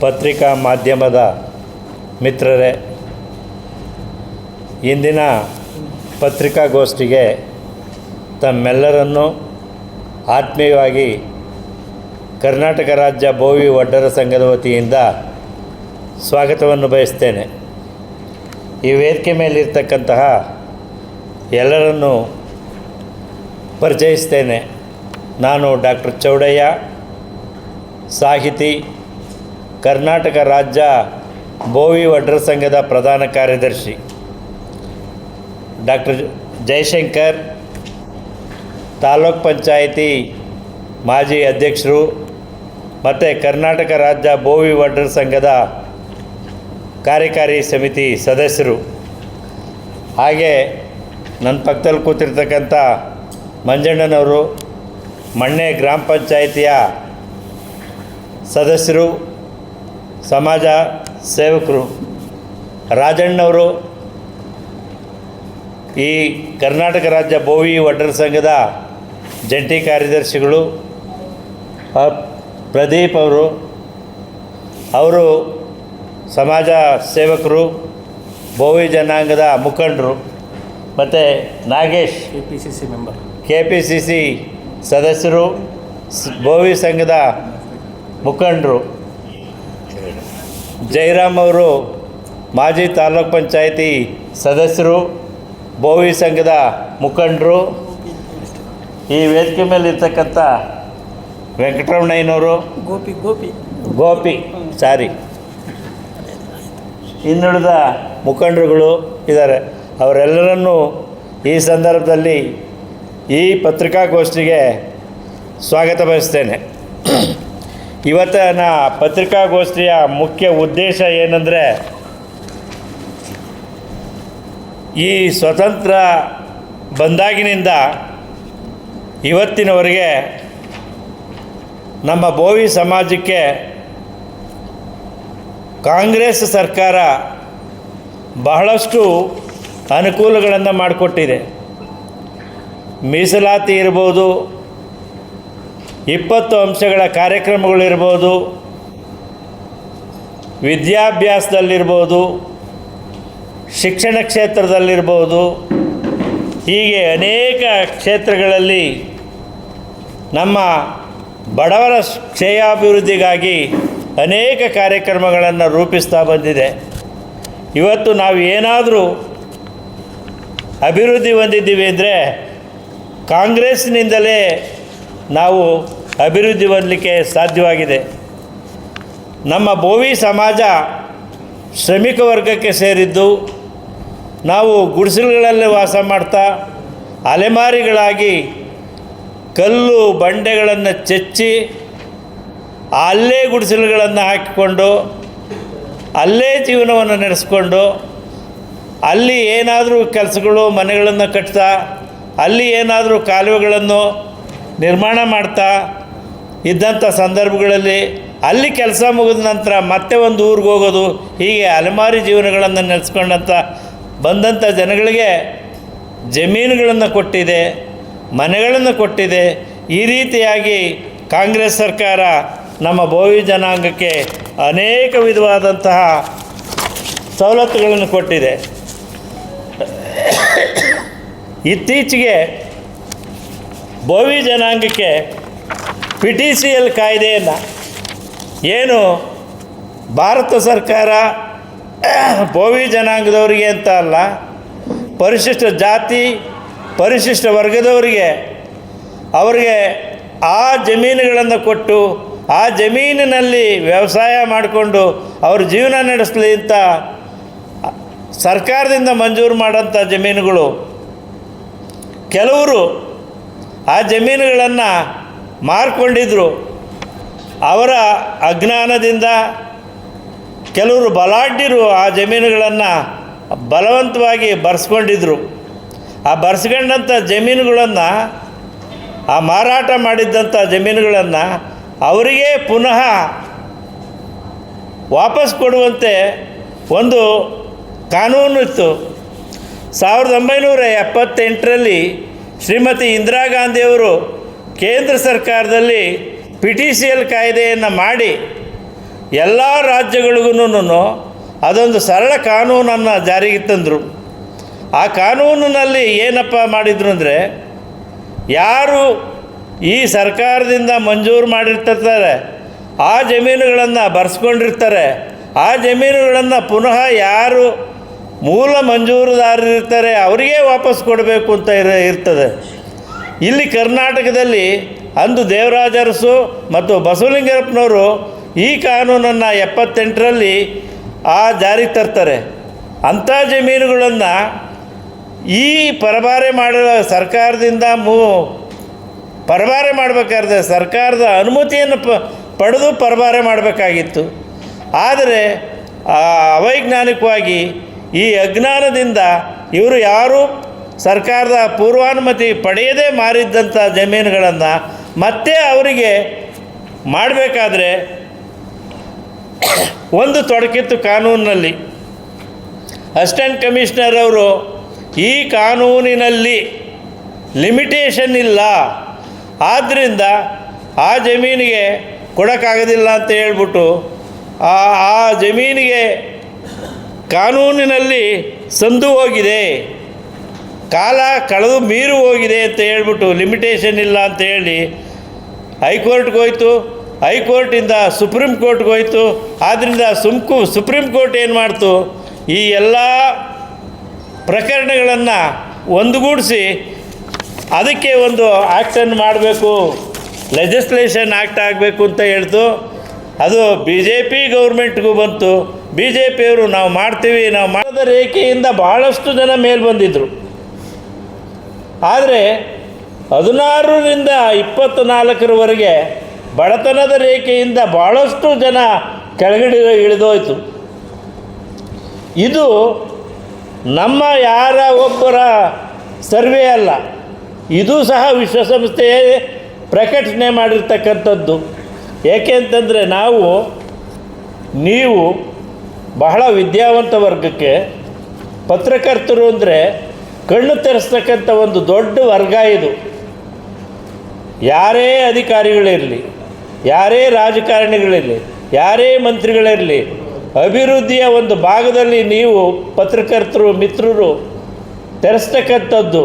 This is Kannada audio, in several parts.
ಪತ್ರಿಕಾ ಮಾಧ್ಯಮದ ಮಿತ್ರರೇ, ಇಂದಿನ ಪತ್ರಿಕಾಗೋಷ್ಠಿಗೆ ತಮ್ಮೆಲ್ಲರನ್ನೂ ಆತ್ಮೀಯವಾಗಿ ಕರ್ನಾಟಕ ರಾಜ್ಯ ಭೋವಿ ಒಡ್ಡರ ಸಂಘದ ವತಿಯಿಂದ ಸ್ವಾಗತವನ್ನು ಬಯಸ್ತೇನೆ. ಈ ವೇದಿಕೆ ಮೇಲಿರ್ತಕ್ಕಂತಹ ಎಲ್ಲರನ್ನೂ ಪರಿಚಯಿಸ್ತೇನೆ. ನಾನು ಡಾಕ್ಟರ್ ಚೌಡಯ್ಯ ಸಾಹಿತಿ, ಕರ್ನಾಟಕ ರಾಜ್ಯ ಬೋವಿ ವಡ್ರ ಸಂಘದ ಪ್ರಧಾನ ಕಾರ್ಯದರ್ಶಿ. ಡಾಕ್ಟರ್ ಜಯಶಂಕರ್, ತಾಲೂಕ್ ಪಂಚಾಯಿತಿ ಮಾಜಿ ಅಧ್ಯಕ್ಷರು ಮತ್ತು ಕರ್ನಾಟಕ ರಾಜ್ಯ ಬೋವಿ ವಡ್ರ ಸಂಘದ ಕಾರ್ಯಕಾರಿ ಸಮಿತಿ ಸದಸ್ಯರು. ಹಾಗೆ ನನ್ನ ಪಕ್ಕದಲ್ಲಿ ಕೂತಿರ್ತಕ್ಕಂಥ ಮಂಜಣ್ಣನವರು, ಮಣ್ಣೆ ಗ್ರಾಮ ಪಂಚಾಯಿತಿಯ ಸದಸ್ಯರು ಸಮಾಜ ಸೇವಕರು ರಾಜಣ್ಣವರು ಈ ಕರ್ನಾಟಕ ರಾಜ್ಯ ಬೋವಿ ವಡ್ಡರ ಸಂಘದ ಜಂಟಿ ಕಾರ್ಯದರ್ಶಿಗಳು ಪ್ರದೀಪ್ ಅವರು ಅವರು ಸಮಾಜ ಸೇವಕರು ಬೋವಿ ಜನಾಂಗದ ಮುಖಂಡರು ಮತ್ತು Nagesh K P C C member. K P C C ಸದಸ್ಯರು ಬೋವಿ ಸಂಘದ ಮುಖಂಡರು. ಜಯರಾಮ್ ಅವರು ಮಾಜಿ ತಾಲೂಕ್ ಪಂಚಾಯಿತಿ ಸದಸ್ಯರು ಬೋವಿ ಸಂಘದ ಮುಖಂಡರು. ಈ ವೇದಿಕೆ ಮೇಲೆ ಇರ್ತಕ್ಕಂಥ ವೆಂಕಟರಮಣಯ್ಯನವರು. ಗೋಪಿ ಗೋಪಿ. ಗೋಪಿ ಸಾರಿ. ಇನ್ನುಳಿದ ಮುಖಂಡರುಗಳು ಇದ್ದಾರೆ. ಅವರೆಲ್ಲರನ್ನೂ ಈ ಸಂದರ್ಭದಲ್ಲಿ ಈ ಪತ್ರಿಕಾಗೋಷ್ಠಿಗೆ ಸ್ವಾಗತ ಬಯಸ್ತೇನೆ. ಇವತ್ತಿನ ಪತ್ರಿಕಾಗೋಷ್ಠಿಯ ಮುಖ್ಯ ಉದ್ದೇಶ ಏನಂದರೆ, ಈ ಸ್ವತಂತ್ರ ಬಂದಾಗಿನಿಂದ ಇವತ್ತಿನವರೆಗೆ ನಮ್ಮ ಬೋವಿ ಸಮಾಜಕ್ಕೆ ಕಾಂಗ್ರೆಸ್ ಸರ್ಕಾರ ಬಹಳಷ್ಟು ಅನುಕೂಲಗಳನ್ನು ಮಾಡಿಕೊಟ್ಟಿದೆ. ಮೀಸಲಾತಿ ಇರ್ಬೋದು ಇಪ್ಪತ್ತು ಅಂಶಗಳ ಕಾರ್ಯಕ್ರಮಗಳಿರ್ಬೋದು, ವಿದ್ಯಾಭ್ಯಾಸದಲ್ಲಿರ್ಬೋದು, ಶಿಕ್ಷಣ ಕ್ಷೇತ್ರದಲ್ಲಿರ್ಬೋದು, ಹೀಗೆ ಅನೇಕ ಕ್ಷೇತ್ರಗಳಲ್ಲಿ ನಮ್ಮ ಬಡವರ ಶ್ರೇಯಾಭಿವೃದ್ಧಿಗಾಗಿ ಅನೇಕ ಕಾರ್ಯಕ್ರಮಗಳನ್ನು ರೂಪಿಸ್ತಾ ಬಂದಿದೆ. ಇವತ್ತು ನಾವು ಏನಾದರೂ ಅಭಿವೃದ್ಧಿ ಹೊಂದಿದ್ದೀವಿ ಅಂದರೆ ಕಾಂಗ್ರೆಸ್ನಿಂದಲೇ ನಾವು ಅಭಿವೃದ್ಧಿ ಹೊಂದಲಿಕ್ಕೆ ಸಾಧ್ಯವಾಗಿದೆ. ನಮ್ಮ ಬೋವಿ ಸಮಾಜ ಶ್ರಮಿಕ ವರ್ಗಕ್ಕೆ ಸೇರಿದ್ದು, ನಾವು ಗುಡಿಸಲುಗಳಲ್ಲಿ ವಾಸ ಮಾಡ್ತಾ, ಅಲೆಮಾರಿಗಳಾಗಿ ಕಲ್ಲು ಬಂಡೆಗಳನ್ನು ಚಚ್ಚಿ, ಅಲ್ಲೇ ಗುಡಿಸಲುಗಳನ್ನು ಹಾಕಿಕೊಂಡು, ಅಲ್ಲೇ ಜೀವನವನ್ನು ನಡೆಸ್ಕೊಂಡು, ಅಲ್ಲಿ ಏನಾದರೂ ಕೆಲಸಗಳು, ಮನೆಗಳನ್ನು ಕಟ್ತಾ, ಅಲ್ಲಿ ಏನಾದರೂ ಕಾಲುವೆಗಳನ್ನು ನಿರ್ಮಾಣ ಮಾಡ್ತಾ ಇದ್ದಂಥ ಸಂದರ್ಭಗಳಲ್ಲಿ ಅಲ್ಲಿ ಕೆಲಸ ಮುಗಿದ ನಂತರ ಮತ್ತೆ ಒಂದು ಊರಿಗೆ ಹೋಗೋದು, ಹೀಗೆ ಅಲೆಮಾರಿ ಜೀವನಗಳನ್ನು ನೆಲೆಸ್ಕೊಂಡಂಥ ಬಂದಂಥ ಜನಗಳಿಗೆ ಜಮೀನುಗಳನ್ನು ಕೊಟ್ಟಿದೆ, ಮನೆಗಳನ್ನು ಕೊಟ್ಟಿದೆ. ಈ ರೀತಿಯಾಗಿ ಕಾಂಗ್ರೆಸ್ ಸರ್ಕಾರ ನಮ್ಮ ಭೋವಿ ಜನಾಂಗಕ್ಕೆ ಅನೇಕ ವಿಧವಾದಂತಹ ಸವಲತ್ತುಗಳನ್ನು ಕೊಟ್ಟಿದೆ. ಇತ್ತೀಚೆಗೆ ಭೋವಿ ಜನಾಂಗಕ್ಕೆ ಪಿ ಟಿ ಸಿ ಎಲ್ ಕಾಯ್ದೆಯನ್ನು ಏನು ಭಾರತ ಸರ್ಕಾರ ಬೋವಿ ಜನಾಂಗದವರಿಗೆ ಅಂತ ಅಲ್ಲ, ಪರಿಶಿಷ್ಟ ಜಾತಿ, ಪರಿಶಿಷ್ಟ ವರ್ಗದವರಿಗೆ ಅವರಿಗೆ ಆ ಜಮೀನುಗಳನ್ನು ಕೊಟ್ಟು, ಆ ಜಮೀನಿನಲ್ಲಿ ವ್ಯವಸಾಯ ಮಾಡಿಕೊಂಡು ಅವ್ರ ಜೀವನ ನಡೆಸಲಿ ಅಂತ ಸರ್ಕಾರದಿಂದ ಮಂಜೂರು ಮಾಡೋಂಥ ಜಮೀನುಗಳು. ಕೆಲವರು ಆ ಜಮೀನುಗಳನ್ನು ಮಾರ್ಕೊಂಡಿದ್ದರು ಅವರ ಅಜ್ಞಾನದಿಂದ ಕೆಲವರು ಬಲಾಢ್ಯರು ಆ ಜಮೀನುಗಳನ್ನು ಬಲವಂತವಾಗಿ ಬರ್ಸ್ಕೊಂಡಿದ್ರು. ಆ ಬರ್ಸ್ಕೊಂಡಂಥ ಜಮೀನುಗಳನ್ನು, ಆ ಮಾರಾಟ ಮಾಡಿದ್ದಂಥ ಜಮೀನುಗಳನ್ನು ಅವರಿಗೆ ಪುನಃ ವಾಪಸ್ ಕೊಡುವಂತೆ ಒಂದು ಕಾನೂನು ಇತ್ತು. ಸಾವಿರದ ಒಂಬೈನೂರ ಎಪ್ಪತ್ತೆಂಟರಲ್ಲಿ ಶ್ರೀಮತಿ ಇಂದಿರಾ ಗಾಂಧಿಯವರು ಕೇಂದ್ರ ಸರ್ಕಾರದಲ್ಲಿ ಪಿ ಟಿ ಸಿ ಎಲ್ ಕಾಯ್ದೆಯನ್ನು ಮಾಡಿ ಎಲ್ಲ ರಾಜ್ಯಗಳಿಗೂ ಅದೊಂದು ಸರಳ ಕಾನೂನನ್ನು ಜಾರಿಗೆ ತಂದರು. ಆ ಕಾನೂನಿನಲ್ಲಿ ಏನಪ್ಪ ಮಾಡಿದ್ರು ಅಂದರೆ ಯಾರು ಈ ಸರ್ಕಾರದಿಂದ ಮಂಜೂರು ಮಾಡಿರ್ತಿರ್ತಾರೆ, ಆ ಜಮೀನುಗಳನ್ನು ಬರ್ಸ್ಕೊಂಡಿರ್ತಾರೆ, ಆ ಜಮೀನುಗಳನ್ನು ಪುನಃ ಯಾರು ಮೂಲ ಮಂಜೂರುದಾರರಿರ್ತಾರೆ, ಅವರಿಗೆ ವಾಪಸ್ ಕೊಡಬೇಕು ಅಂತ ಇರ, ಇರ್ತದೆ. ಇಲ್ಲಿ ಕರ್ನಾಟಕದಲ್ಲಿ ಅಂದು ದೇವರಾಜರಸು ಮತ್ತು ಬಸವಲಿಂಗರಪ್ಪನವರು ಈ ಕಾನೂನನ್ನು ಎಪ್ಪತ್ತೆಂಟರಲ್ಲಿ ಆ ಜಾರಿಗೆ ತರ್ತಾರೆ. ಅಂಥ ಜಮೀನುಗಳನ್ನು ಈ ಪರಭಾರೆ ಮಾಡಿರೋ ಸರ್ಕಾರದಿಂದ ಮೂ ಪರಭಾರೆ ಮಾಡಬೇಕಾದ್ರೆ ಸರ್ಕಾರದ ಅನುಮತಿಯನ್ನು ಪ ಪಡೆದು ಪರಭಾರೆ ಮಾಡಬೇಕಾಗಿತ್ತು. ಆದರೆ ಅವೈಜ್ಞಾನಿಕವಾಗಿ ಈ ಅಜ್ಞಾನದಿಂದ ಇವರು ಯಾರು ಸರ್ಕಾರದ ಪೂರ್ವಾನುಮತಿ ಪಡೆಯದೇ ಮಾರಿದ್ದಂಥ ಜಮೀನುಗಳನ್ನು ಮತ್ತೆ ಅವರಿಗೆ ಮಾಡಬೇಕಾದ್ರೆ ಒಂದು ತೊಡಕಿತ್ತು ಕಾನೂನಿನಲ್ಲಿ. ಅಸಿಸ್ಟೆಂಟ್ ಕಮಿಷನರ್ ಅವರು, ಈ ಕಾನೂನಿನಲ್ಲಿ ಲಿಮಿಟೇಷನ್ ಇಲ್ಲ. ಆದ್ದರಿಂದ ಆ ಜಮೀನಿಗೆ ಕೊಡೋಕ್ಕಾಗೋದಿಲ್ಲ ಅಂತ ಹೇಳ್ಬಿಟ್ಟು, ಆ ಆ ಜಮೀನಿಗೆ ಕಾನೂನಿನಲ್ಲಿ ಸಂದು ಹೋಗಿದೆ. ಕಾಲ ಕಳೆದು ಮೀರು ಹೋಗಿದೆ ಅಂತ ಹೇಳ್ಬಿಟ್ಟು ಲಿಮಿಟೇಷನ್ ಇಲ್ಲ ಅಂತ ಹೇಳಿ ಹೈಕೋರ್ಟ್ಗೆ ಹೋಯ್ತು. ಹೈಕೋರ್ಟಿಂದ ಸುಪ್ರೀಂ ಕೋರ್ಟ್ಗೆ ಹೋಯ್ತು. ಆದ್ದರಿಂದ ಸುಮ್ಕು ಸುಪ್ರೀಂ ಕೋರ್ಟ್ ಏನು ಮಾಡ್ತು? ಈ ಎಲ್ಲ ಪ್ರಕರಣಗಳನ್ನು ಒಂದುಗೂಡಿಸಿ ಅದಕ್ಕೆ ಒಂದು ಆ್ಯಕ್ಟನ್ನು ಮಾಡಬೇಕು. ಲೆಜಿಸ್ಲೇಷನ್ ಆ್ಯಕ್ಟ್ ಆಗಬೇಕು ಅಂತ ಹೇಳ್ತು. ಅದು ಬಿ ಜೆ ಪಿ ಗೌರ್ಮೆಂಟ್ಗೂ ಬಂತು. ಬಿ ಜೆ ಪಿಯವರು ನಾವು ಮಾಡ್ತೀವಿ, ನಾವು ಮಾಡಿದ ರೇಖೆಯಿಂದ ಭಾಳಷ್ಟು ಜನ ಮೇಲೆ ಬಂದಿದ್ದರು ಆದರೆ ಹದಿನಾರರಿಂದ ಇಪ್ಪತ್ತು ನಾಲ್ಕರವರೆಗೆ ಬಡತನದ ರೇಖೆಯಿಂದ ಭಾಳಷ್ಟು ಜನ ಕೆಳಗಡೆ ಇಳಿದೋಯ್ತು. ಇದು ನಮ್ಮ ಯಾರ ಒಬ್ಬರ ಸರ್ವೆ ಅಲ್ಲ, ಇದು ಸಹ ವಿಶ್ವಸಂಸ್ಥೆಯೇ ಪ್ರಕಟಣೆ ಮಾಡಿರ್ತಕ್ಕಂಥದ್ದು. ಏಕೆ ಅಂತಂದರೆ ನಾವು, ನೀವು ಬಹಳ ವಿದ್ಯಾವಂತ ವರ್ಗಕ್ಕೆ ಪತ್ರಕರ್ತರು ಅಂದರೆ ಕಣ್ಣು ತೆರೆಸ್ತಕ್ಕಂಥ ಒಂದು ದೊಡ್ಡ ವರ್ಗ ಇದು. ಯಾರೇ ಅಧಿಕಾರಿಗಳಿರಲಿ, ಯಾರೇ ರಾಜಕಾರಣಿಗಳಿರಲಿ, ಯಾರೇ ಮಂತ್ರಿಗಳಿರಲಿ, ಅಭಿವೃದ್ಧಿಯ ಒಂದು ಭಾಗದಲ್ಲಿ ನೀವು ಪತ್ರಕರ್ತರು, ಮಿತ್ರರು ತೆರೆಸ್ತಕ್ಕಂಥದ್ದು.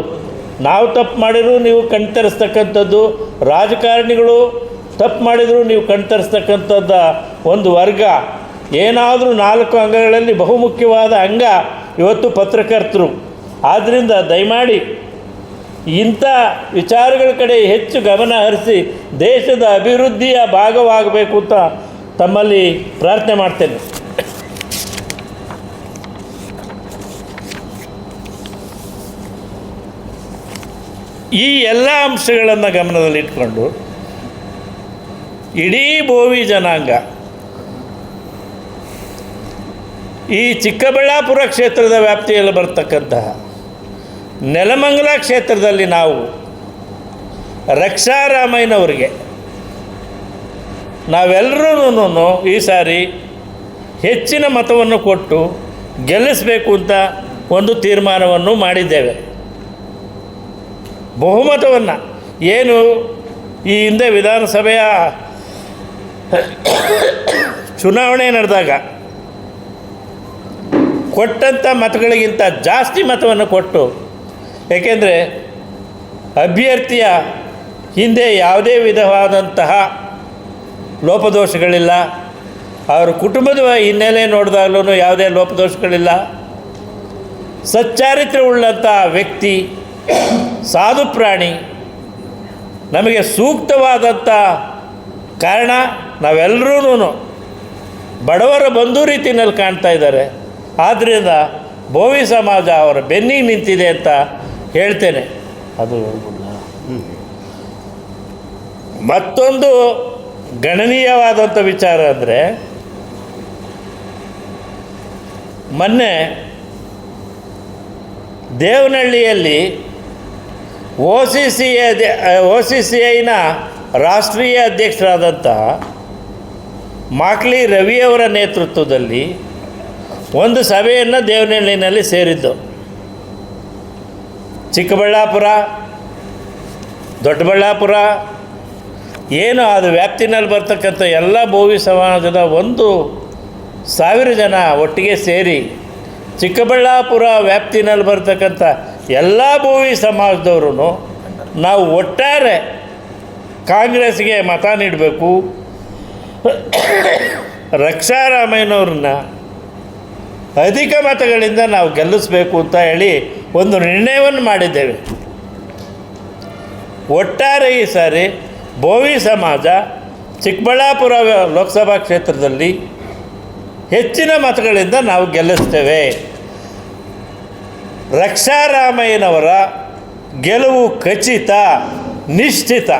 ನಾವು ತಪ್ಪು ಮಾಡಿದರೂ ನೀವು ಕಣ್ ತೆರೆಸ್ತಕ್ಕಂಥದ್ದು, ರಾಜಕಾರಣಿಗಳು ತಪ್ಪು ಮಾಡಿದರೂ ನೀವು ಕಣ್ ತೆರೆಸ್ತಕ್ಕಂಥದ್ದು ಒಂದು ವರ್ಗ. ಏನಾದರೂ ನಾಲ್ಕು ಅಂಗಗಳಲ್ಲಿ ಬಹುಮುಖ್ಯವಾದ ಅಂಗ ಇವತ್ತು ಪತ್ರಕರ್ತರು. ಆದ್ದರಿಂದ ದಯಮಾಡಿ ಇಂಥ ವಿಚಾರಗಳ ಕಡೆ ಹೆಚ್ಚು ಗಮನ ಹರಿಸಿ ದೇಶದ ಅಭಿವೃದ್ಧಿಯ ಭಾಗವಾಗಬೇಕು ಅಂತ ತಮ್ಮಲ್ಲಿ ಪ್ರಾರ್ಥನೆ ಮಾಡ್ತೇನೆ. ಈ ಎಲ್ಲ ಅಂಶಗಳನ್ನು ಗಮನದಲ್ಲಿಟ್ಕೊಂಡು ಇಡೀ ಬೋವಿ ಜನಾಂಗ ಈ ಚಿಕ್ಕಬಳ್ಳಾಪುರ ಕ್ಷೇತ್ರದ ವ್ಯಾಪ್ತಿಯಲ್ಲಿ ಬರ್ತಕ್ಕಂತಹ ನೆಲಮಂಗಲ ಕ್ಷೇತ್ರದಲ್ಲಿ ನಾವು ರಕ್ಷಾರಾಮಯ್ಯನವರಿಗೆ ನಾವೆಲ್ಲರೂ ಈ ಸಾರಿ ಹೆಚ್ಚಿನ ಮತವನ್ನು ಕೊಟ್ಟು ಗೆಲ್ಲಿಸಬೇಕು ಅಂತ ಒಂದು ತೀರ್ಮಾನವನ್ನು ಮಾಡಿದ್ದೇವೆ. ಬಹುಮತವನ್ನು ಏನು ಈ ಹಿಂದೆ ವಿಧಾನಸಭೆಯ ಚುನಾವಣೆ ನಡೆದಾಗ ಕೊಟ್ಟಂಥ ಮತಗಳಿಗಿಂತ ಜಾಸ್ತಿ ಮತವನ್ನು ಕೊಟ್ಟು ಏಕೆಂದರೆ ಅಭ್ಯರ್ಥಿಯ ಹಿಂದೆ ಯಾವುದೇ ವಿಧವಾದಂತಹ ಲೋಪದೋಷಗಳಿಲ್ಲ. ಅವರ ಕುಟುಂಬದ ಹಿನ್ನೆಲೆ ನೋಡಿದಾಗಲೂ ಯಾವುದೇ ಲೋಪದೋಷಗಳಿಲ್ಲ. ಸಚ್ಚಾರಿತ್ರ್ಯವುಳ್ಳಂಥ ವ್ಯಕ್ತಿ, ಸಾಧು ಪ್ರಾಣಿ, ನಮಗೆ ಸೂಕ್ತವಾದಂಥ ಕಾರಣ ನಾವೆಲ್ಲರೂ ಬಡವರ ಬಂಧು ರೀತಿಯಲ್ಲಿ ಕಾಣ್ತಾ ಇದ್ದಾರೆ. ಆದ್ದರಿಂದ ಭೋವಿ ಸಮಾಜ ಅವರ ಬೆನ್ನಿಗೆ ನಿಂತಿದೆ ಅಂತ ಹೇಳ್ತೇನೆ. ಅದು? ಮತ್ತೊಂದು ಗಣನೀಯವಾದಂಥ ವಿಚಾರ ಅಂದರೆ ಮೊನ್ನೆ ದೇವನಹಳ್ಳಿಯಲ್ಲಿ O C C O C C ಐನ ರಾಷ್ಟ್ರೀಯ ಅಧ್ಯಕ್ಷರಾದಂತಹ ಮಾಕ್ಲಿ ರವಿಯವರ ನೇತೃತ್ವದಲ್ಲಿ ಒಂದು ಸಭೆಯನ್ನು ದೇವನಹಳ್ಳಿನಲ್ಲಿ ಸೇರಿದ್ದು. ಚಿಕ್ಕಬಳ್ಳಾಪುರ, ದೊಡ್ಡಬಳ್ಳಾಪುರ, ಏನು ಅದು ವ್ಯಾಪ್ತಿನಲ್ಲಿ ಬರ್ತಕ್ಕಂಥ ಎಲ್ಲ ಭೋವಿ ಸಮಾಜದ ಒಂದು ಸಾವಿರ ಜನ ಒಟ್ಟಿಗೆ ಸೇರಿ ಚಿಕ್ಕಬಳ್ಳಾಪುರ ವ್ಯಾಪ್ತಿನಲ್ಲಿ ಬರ್ತಕ್ಕಂಥ ಎಲ್ಲ ಭೋವಿ ಸಮಾಜದವ್ರು ನಾವು ಒಟ್ಟಾರೆ ಕಾಂಗ್ರೆಸ್ಗೆ ಮತ ನೀಡಬೇಕು. ರಕ್ಷಾರಾಮಯ್ಯನವ್ರನ್ನ ಅಧಿಕ ಮತಗಳಿಂದ ನಾವು ಗೆಲ್ಲಿಸ್ಬೇಕು ಅಂತ ಹೇಳಿ ಒಂದು ನಿರ್ಣಯವನ್ನು ಮಾಡಿದ್ದೇವೆ. ಒಟ್ಟಾರೆ ಈ ಸಾರಿ ಬೋವಿ ಸಮಾಜ ಚಿಕ್ಕಬಳ್ಳಾಪುರ ಲೋಕಸಭಾ ಕ್ಷೇತ್ರದಲ್ಲಿ ಹೆಚ್ಚಿನ ಮತಗಳಿಂದ ನಾವು ಗೆಲ್ಲಿಸ್ತೇವೆ. ರಕ್ಷಾರಾಮಯ್ಯನವರ ಗೆಲುವು ಖಚಿತ, ನಿಶ್ಚಿತ.